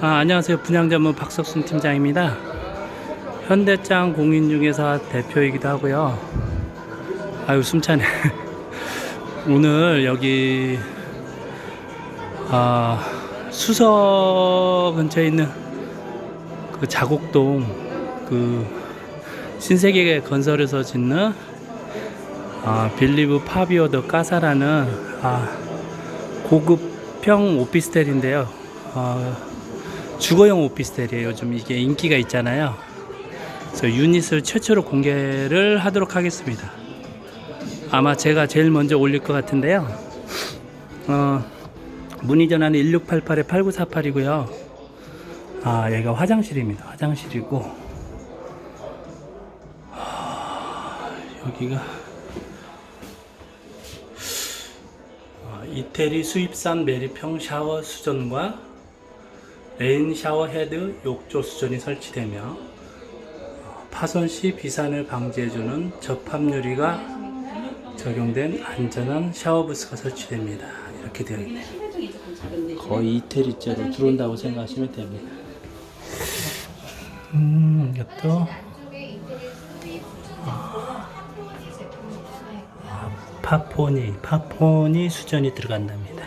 아, 안녕하세요. 분양전문 박석순 팀장입니다. 현대장 공인중개사 대표이기도 하고요. 아유 숨차네. 오늘 여기 아, 수서 근처에 있는 그 자곡동 그 신세계 건설에서 짓는 아, 빌리브 파비오 더 까사라는 아, 고급형 오피스텔인데요. 어, 주거용 오피스텔이에요. 요즘 이게 인기가 있잖아요. 그래서 유닛을 최초로 공개를 하도록 하겠습니다. 아마 제가 제일 먼저 올릴 것 같은데요. 어, 문의 전화는 1688-8948이고요. 아, 여기가 화장실입니다. 화장실이고, 아, 여기가 어, 이태리 수입산 메리평 샤워 수전과 레인 샤워 헤드 욕조 수전이 설치되며 어, 파손 시 비산을 방지해주는 접합 유리가 적용된 안전한 샤워 부스가 설치됩니다. 이렇게 되어 있네요. 거의 이태리째로 들어온다고 생각하시면 됩니다. 음, 이것도 아, 파포니, 파포니 수전이 들어간답니다.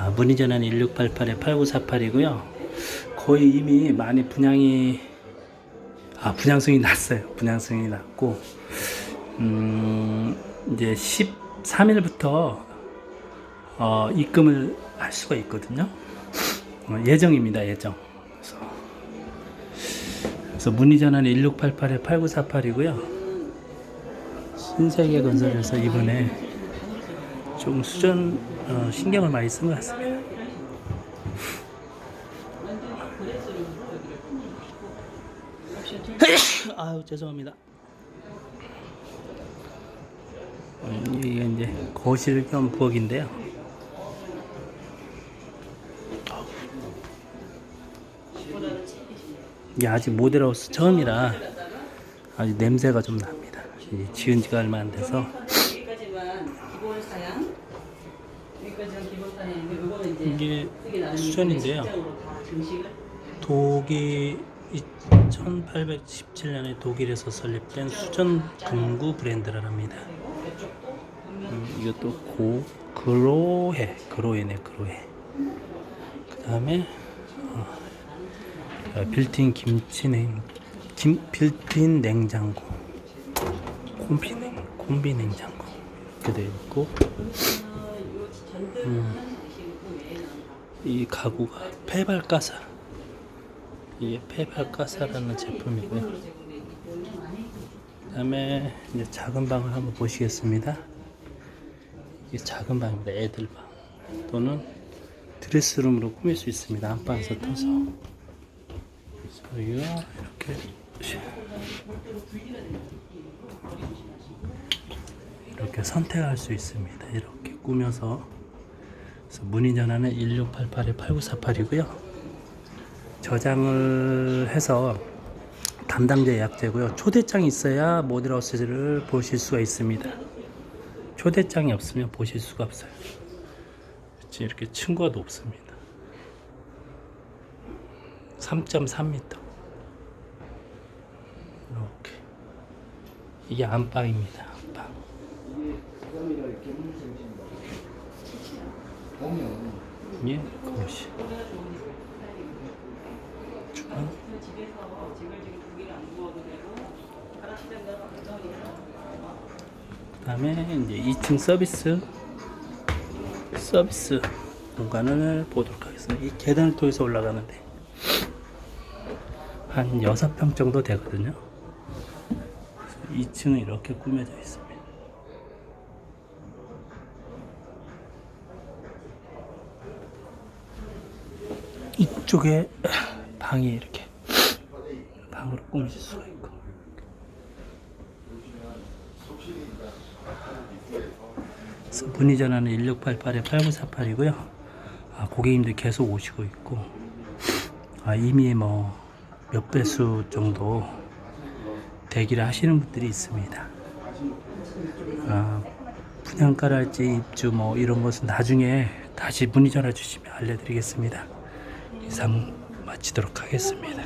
아, 문의 전화는 1688-8948이고요. 거의 이미 많이 분양이 아 분양성이 났어요. 분양성이 났고 음, 이제 13일부터 어, 입금을 할 수가 있거든요. 어, 예정입니다. 예정. 그래서, 그래서 문의 전화는 1688-8948이고요. 신세계 건설에서 이번에 좀 수전 어, 신경을 많이 쓴 것 같습니다. 아유 죄송합니다. 음, 이게 이제 거실 겸 부엌인데요. 이게 아직 모델하우스 처음이라 아직 냄새가 좀 납니다. 이 지은 지가 얼마 안 돼서 여기까지만 기본 사양 여기까지는 기본 사양인데 이게 수전인데요. 독일 1817년에 독일에서 설립된 수전 금구 브랜드랍니다. 음, 이것도 고 그로해 그로해네 그로해. 그 다음에 어, 자, 빌트인 김치냉 김 빌트인 냉장고 콤비 냉 콤비 냉장고 되어 있고 음, 이 가구가 페발가사 이게 페발가사라는 제품이고요. 그 다음에 이제 작은 방을 한번 보시겠습니다. 이게 작은 방입니다. 애들 방 또는 드레스룸으로 꾸밀 수 있습니다. 안방에서 터서 저희가 이렇게 이렇게 선택할 수 있습니다. 이렇게 꾸며서 그래서 문의 전화는 1688-8948이고요. 저장을 해서 담당자 예약제고요. 초대장이 있어야 모델하우스를 보실 수가 있습니다. 초대장이 없으면 보실 수가 없어요. 이렇게 층고가 높습니다. 3.3m. 이렇게. 이게 안방입니다. 안방. 예. 주방. 그다음에 이제 2층 서비스 서비스 공간을 보도록 하겠습니다. 이 계단을 통해서 올라가는데 한 6평 정도 되거든요. 2층은 이렇게 꾸며져 있습니다. 이쪽에 방이 이렇게 방으로 꾸며질 수가 있고. 문의 전화는 1688-8948이고요. 아, 고객님들 계속 오시고 있고. 아, 이미 뭐 몇 배수 정도 대기를 하시는 분들이 있습니다. 아, 분양가랄지 입주 뭐 이런 것은 나중에 다시 문의 전화 주시면 알려드리겠습니다 이상 마치도록 하겠습니다.